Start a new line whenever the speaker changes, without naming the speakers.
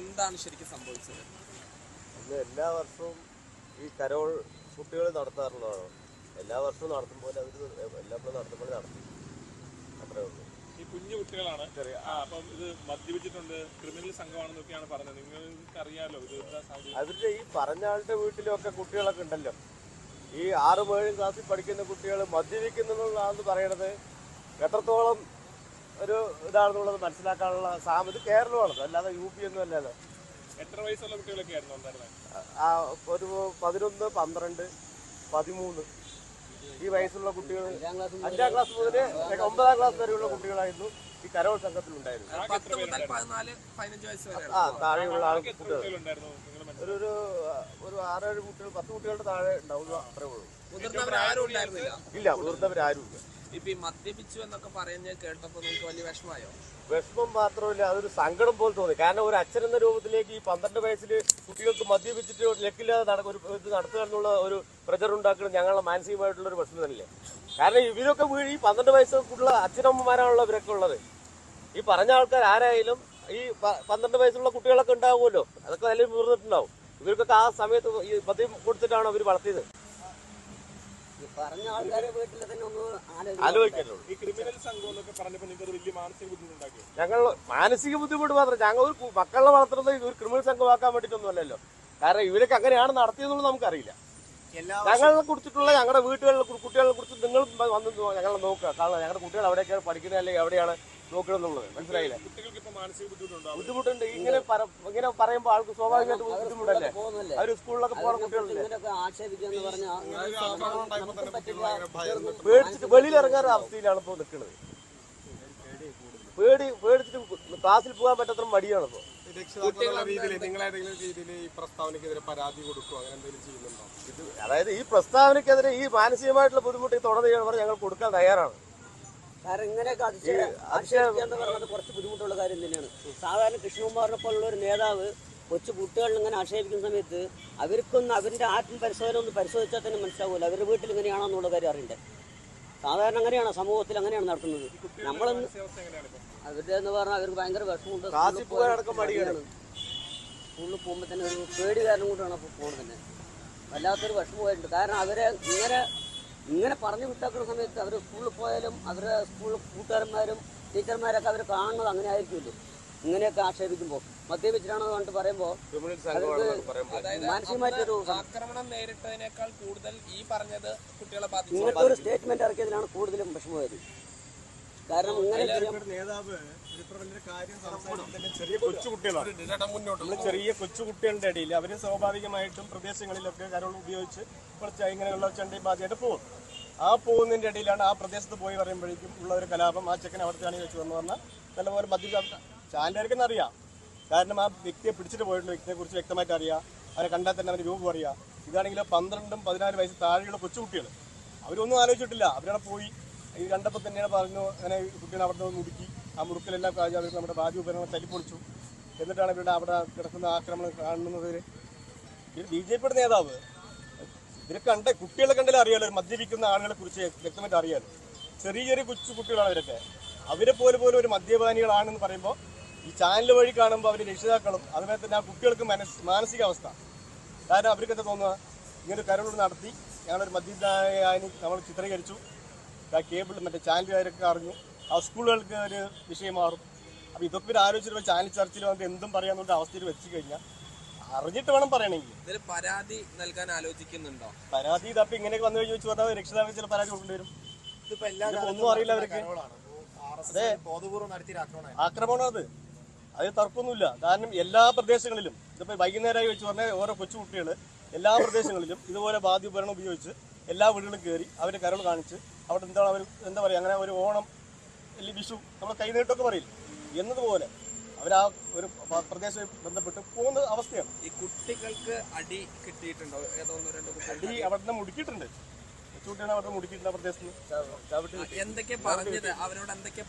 എന്താണ് ശരിക്കും സംഭവിച്ചത്?
ഇന്ന് എല്ലാ വർഷവും ഈ കരോൾ കുട്ടികൾ നടത്താറുള്ളതാണ്. എല്ലാ വർഷവും നടത്തും പോലെ അവർ എല്ലാപ്പോഴും നടത്തുമ്പോൾ നടത്തും അത്രേ ഉള്ളൂ.
ഈ കുഞ്ഞു കുട്ടികളാണ്. അപ്പം ഇത് മദ്യപിച്ചിട്ടുണ്ട്. ക്രിമിനൽ സംഘമാണെന്നൊക്കെയാണ് പറഞ്ഞത്. നിങ്ങൾക്ക് അറിയാലോ ഇത്
അവരുടെ ഈ പറഞ്ഞ ആളുടെ വീട്ടിലൊക്കെ കുട്ടികളൊക്കെ ഉണ്ടല്ലോ. ഈ ആറും ഏഴും ക്ലാസ്സിൽ പഠിക്കുന്ന കുട്ടികൾ മദ്യപിക്കുന്നുള്ളതാണെന്ന് പറയണത് എത്രത്തോളം ഒരു ഇതാണെന്നുള്ളത് മനസ്സിലാക്കാനുള്ള സാമ്പത് ഇത് കേരളമാണ് അല്ലാതെ യു പി ഒന്നും അല്ലല്ലോ.
എത്ര വയസ്സുള്ള കുട്ടികളൊക്കെ ആയിരുന്നു
ആ ഒരു പതിനൊന്ന് പന്ത്രണ്ട് പതിമൂന്ന്. ഈ വയസ്സുള്ള കുട്ടികൾ അഞ്ചാം ക്ലാസ് മുതൽ ഒമ്പതാം ക്ലാസ് വരെയുള്ള കുട്ടികളായിരുന്നു ഈ കരോൾ സംഘത്തിൽ
ഉണ്ടായിരുന്നു മുതൽ പതിനാല് പതിനഞ്ച് വയസ്സ് വരെ
ആ താഴെയുള്ള ആൾ
കുട്ടികളുണ്ടായിരുന്നു നിങ്ങൾ
ഒരു ഒരു ഒരു ആറേഴ് കുട്ടികൾ പത്ത് കുട്ടികളുടെ താഴെ ഉണ്ടാവുക അത്രേ ഉള്ളൂ.
മുതിർന്നവർ ആരും ഉണ്ടായിരുന്നില്ല.
ഇല്ല മുതിർന്നവരാരും ഇല്ല.
ഇപ്പൊ മദ്യപിച്ചു എന്നൊക്കെ പറയുന്നത് കേട്ടപ്പോ നിങ്ങൾക്ക് വലിയ വിഷമമായോ?
വിഷമം മാത്രമല്ല അതൊരു സങ്കടം പോലെ തോന്നി. കാരണം ഒരു അച്ഛൻ എന്ന രൂപത്തിലേക്ക് ഈ പന്ത്രണ്ട് വയസ്സിൽ കുട്ടികൾക്ക് മദ്യപിച്ചിട്ട് ലക്കില്ലാതെ നട ഒരു ഇത് നടത്തുക എന്നുള്ള ഒരു പ്രചർ ഉണ്ടാക്കുന്നത് ഞങ്ങളുടെ മാനസികമായിട്ടുള്ള ഒരു പ്രശ്നം തന്നെയല്ലേ? കാരണം ഇവരൊക്കെ വീഴ് ഈ പന്ത്രണ്ട് വയസ്സുള്ള അച്ഛനമ്മമാരാണല്ലോ ഇവരൊക്കെ ഉള്ളത്. ഈ പറഞ്ഞ ആൾക്കാർ ആരായാലും ഈ പന്ത്രണ്ട് വയസ്സുള്ള കുട്ടികളൊക്കെ ഉണ്ടാവുമല്ലോ. അതൊക്കെ അതിൽ വീർന്നിട്ടുണ്ടാവും ഇവർക്കൊക്കെ ആ സമയത്ത് ഈ പദ്യം കൊടുത്തിട്ടാണ് അവർ വളർത്തിയത്?
പറഞ്ഞ ആൾക്കാരെ വീട്ടിൽ തന്നെ ഒന്ന്
ഈ ക്രിമിനൽ സംഘം എന്നൊക്കെ പറഞ്ഞപ്പോൾ നിങ്ങൾക്ക് വലിയ മാനസിക ബുദ്ധിമുട്ടുണ്ടാക്കി
ഞങ്ങൾ മാനസിക ബുദ്ധിമുട്ട് മാത്രം. ഞങ്ങൾ ഒരു മക്കളെ വളർത്തുന്നത് ഒരു ക്രിമിനൽ സംഘമാക്കാൻ വേണ്ടിയിട്ടൊന്നും അല്ലല്ലോ കാരണം ഇവരൊക്കെ അങ്ങനെയാണ് നടത്തിയതെന്നുള്ളത് നമുക്കറിയില്ല. ഞങ്ങളെ കുറിച്ചിട്ടുള്ള ഞങ്ങളുടെ വീട്ടുകളിൽ കുട്ടികളെ കുറിച്ച് നിങ്ങൾ വന്ന് ഞങ്ങളെ നോക്കുക. കാരണം ഞങ്ങളുടെ കുട്ടികൾ എവിടെയൊക്കെയാണ് പഠിക്കുന്നത് അല്ലെങ്കിൽ എവിടെയാണ് നോക്കണമെന്നുള്ളത് മനസ്സിലായില്ല?
കുട്ടികൾക്ക് ഇപ്പൊ മാനസിക ബുദ്ധിമുട്ടുണ്ടാവും
ബുദ്ധിമുട്ടുണ്ട്. ഇങ്ങനെ ഇങ്ങനെ പറയുമ്പോൾ ആൾക്ക് സ്വാഭാവികമായിട്ട് ബുദ്ധിമുട്ടല്ലേ? അവർ സ്കൂളിലൊക്കെ പോകുന്ന കുട്ടികളല്ലേ പേടിച്ചിട്ട് വെളിയിൽ ഇറങ്ങാൻ അവസ്ഥയിലാണ് ഇപ്പോൾ നിൽക്കുന്നത് പേടി പേടിച്ചിട്ട് ക്ലാസ്സിൽ പോകാൻ പറ്റാത്ത മടിയാണ് ഇപ്പോൾ
രക്ഷിതാക്കളുടെ രീതിയിൽ നിങ്ങളേതെങ്കിലും രീതിയിൽ ഈ പ്രസ്താവനയ്ക്കെതിരെ പരാതി കൊടുക്കുക അങ്ങനെ എന്തെങ്കിലും ചെയ്യുന്നുണ്ടോ?
അതായത് ഈ പ്രസ്താവനക്കെതിരെ ഈ മാനസികമായിട്ടുള്ള ബുദ്ധിമുട്ട് ഈ തുടർന്ന് കഴിഞ്ഞാൽ പറഞ്ഞ് ഞങ്ങൾ കൊടുക്കാൻ തയ്യാറാണ്.
കാരണം ഇങ്ങനെയൊക്കെ അതിശയ ആക്ഷേപിക്കാന്ന് പറയുന്നത് കുറച്ച് ബുദ്ധിമുട്ടുള്ള കാര്യം തന്നെയാണ്. സാധാരണ കൃഷ്ണകുമാറിനെ പോലുള്ള ഒരു നേതാവ് കൊച്ചു കുട്ടികളിൽ ഇങ്ങനെ ആക്ഷേപിക്കുന്ന സമയത്ത് അവർക്കൊന്ന് അവരുടെ ആത്മപരിശോധന ഒന്ന് പരിശോധിച്ചാൽ തന്നെ മനസ്സിലാവില്ല അവരുടെ വീട്ടിൽ ഇങ്ങനെയാണോ എന്നുള്ള കാര്യം അറിയണ്ടേ? സാധാരണ അങ്ങനെയാണ് സമൂഹത്തിൽ അങ്ങനെയാണ് നടത്തുന്നത്
നമ്മൾ
അവരുടെ എന്ന് പറഞ്ഞാൽ അവർക്ക് ഭയങ്കര വിഷമമുണ്ട്. സ്കൂളിൽ പോകുമ്പോൾ തന്നെ ഒരു പേടി കാരണം കൊണ്ടാണ് അപ്പോൾ പോകുന്നത് തന്നെ. വല്ലാത്തൊരു വിഷമമായിട്ടുണ്ട് കാരണം അവരെ ഇങ്ങനെ ഇങ്ങനെ പറഞ്ഞു വിട്ടാക്കുന്ന സമയത്ത് അവർ സ്കൂളിൽ പോയാലും അവരുടെ സ്കൂളിൽ കൂട്ടുകാരന്മാരും ടീച്ചർമാരൊക്കെ അവർ കാണുന്നത് അങ്ങനെ ആയിരിക്കുമല്ലോ. ഇങ്ങനെയൊക്കെ ആക്ഷേപിക്കുമ്പോൾ മദ്യപിച്ചിട്ടാണെന്ന് പറഞ്ഞിട്ട് പറയുമ്പോൾ മാനസികമായിട്ടൊരു
ആക്രമണം നേരിട്ടതിനേക്കാൾ കൂടുതൽ ഈ പറഞ്ഞത് കുട്ടികളെ
ഇങ്ങനത്തെ ഒരു സ്റ്റേറ്റ്മെന്റ് ഇറക്കിയതിലാണ് കൂടുതലും വിഷമമായത്. കാരണം ഇങ്ങനെ
ചെറിയ കൊച്ചു കുട്ടികളാണ്. നമ്മൾ ചെറിയ കൊച്ചു കുട്ടികളുടെ ഇടയിൽ അവർ സ്വാഭാവികമായിട്ടും പ്രദേശങ്ങളിലൊക്കെ കരോൾ ഉപയോഗിച്ച് കുറച്ച് ഇങ്ങനെയുള്ള ചണ്ടയും ബാധയായിട്ട് പോകും. ആ പോകുന്നതിന്റെ ഇടയിലാണ് ആ പ്രദേശത്ത് പോയി പറയുമ്പോഴേക്കും ഉള്ള ഒരു കലാപം ആ ചെക്കൻ അവിടുത്തെ വെച്ചു വന്നു പറഞ്ഞാൽ നല്ലപോലെ മദ്യ ചാനലുകാർക്കെന്ന് അറിയാം കാരണം ആ വ്യക്തിയെ പിടിച്ചിട്ട് പോയിട്ടുള്ള വ്യക്തിയെ കുറിച്ച് വ്യക്തമായിട്ട് അറിയാം. അവരെ കണ്ടാൽ തന്നെ അവന് രൂപം അറിയാം. ഇതാണെങ്കിൽ പന്ത്രണ്ടും പതിനാല് വയസ്സ് താഴെയുള്ള കൊച്ചുകുട്ടികൾ. അവരൊന്നും ആലോചിച്ചിട്ടില്ല. അവരവിടെ പോയി. ഈ കണ്ടപ്പോൾ തന്നെയാണ് പറഞ്ഞു. അങ്ങനെ കുട്ടികളെ അവിടെ നിന്ന് മുടുക്കി ആ മുറുക്കലെല്ലാം കാര്യം അവർ നമ്മുടെ ബാധ്യ ഉപകരണങ്ങൾ തല്ലിപ്പൊളിച്ചു. എന്നിട്ടാണ് ഇവരുടെ അവിടെ കിടക്കുന്ന ആക്രമണം കാണുന്നത്. ഇത് ബി ജെ പിയുടെ നേതാവ്. ഇവരെ കണ്ട കുട്ടികളെ കണ്ടാലും അറിയാലോ. മദ്യപിക്കുന്ന ആളുകളെ കുറിച്ച് വ്യക്തമായിട്ട് അറിയാലോ. ചെറിയ ചെറിയ കൊച്ചു കുട്ടികളാണ് അവരൊക്കെ അവരെ പോലെ പോലും ഒരു മദ്യപാനികളാണെന്ന് പറയുമ്പോൾ ഈ ചാനൽ വഴി കാണുമ്പോൾ അവർ രക്ഷിതാക്കളും അതുപോലെ തന്നെ ആ കുട്ടികൾക്ക് മനസ് മാനസികാവസ്ഥ. കാരണം അവർക്ക് എന്താ തോന്നുക? ഇങ്ങനെ കരോട് നടത്തി ഞങ്ങളൊരു മദ്യപാനി നമ്മൾ ചിത്രീകരിച്ചു. ആ കേബിൾ മറ്റേ ചാനലുകാരൊക്കെ അറിഞ്ഞു. ആ സ്കൂളുകൾക്ക് ഒരു വിഷയം മാറും. അപ്പോൾ ഇതൊക്കെ ഒരു ആലോചിച്ചിട്ട് ചാനൽ ചർച്ചയിൽ വന്നിട്ട് എന്തും പറയാന്നുള്ള അവസ്ഥയിൽ വെച്ച് കഴിഞ്ഞാൽ അറിഞ്ഞിട്ട് വേണം പറയണമെങ്കിൽ.
ഇതിൽ പരാതി നൽകാൻ ആലോചിക്കുന്നുണ്ടോ?
പരാതി ഇതപ്പം ഇങ്ങനെയൊക്കെ വന്നു കഴിഞ്ഞു പറഞ്ഞാൽ രക്ഷിതാക്കൾ ചില പരാതി കൊണ്ടുവരും. ഇതിപ്പോ ഇതിപ്പോ ഒന്നും അറിയില്ല അവർക്ക്. അതെ. ആക്രമണം അത്. അത് തർക്കമൊന്നുമില്ല. കാരണം എല്ലാ പ്രദേശങ്ങളിലും ഇതിപ്പോ വൈകുന്നേരമായി വെച്ച് പറഞ്ഞാൽ ഓരോ കൊച്ചു കുട്ടികൾ എല്ലാ പ്രദേശങ്ങളിലും ഇതുപോലെ വാദ്യോപകരണം ഉപയോഗിച്ച് എല്ലാ വീടുകളും കയറി അവരെ കരൾ കാണിച്ച് അവിടെ എന്താണ് അവർ എന്താ പറയുക അങ്ങനെ ഒരു ഓണം അല്ലെങ്കിൽ വിഷു നമ്മൾ കൈനീട്ടൊക്കെ പറയില്ല? എന്നതുപോലെ അവർ ആ ഒരു പ- പ്രദേശം ബന്ധപ്പെട്ട് പോകുന്ന അവസ്ഥയാണ്.
ഈ കുട്ടികൾക്ക് അടി കിട്ടിയിട്ടുണ്ടോ? ഏതോ ഒന്നോ രണ്ടോ
അടി അവിടെ നിന്ന് മുടുക്കിയിട്ടുണ്ട്. കൊച്ചുകുട്ടിയാണ് അവിടെ മുടുക്കിയിട്ടുണ്ട് ആ പ്രദേശത്ത്
എന്തൊക്കെ പറഞ്ഞത്? അവരോട് എന്തൊക്കെ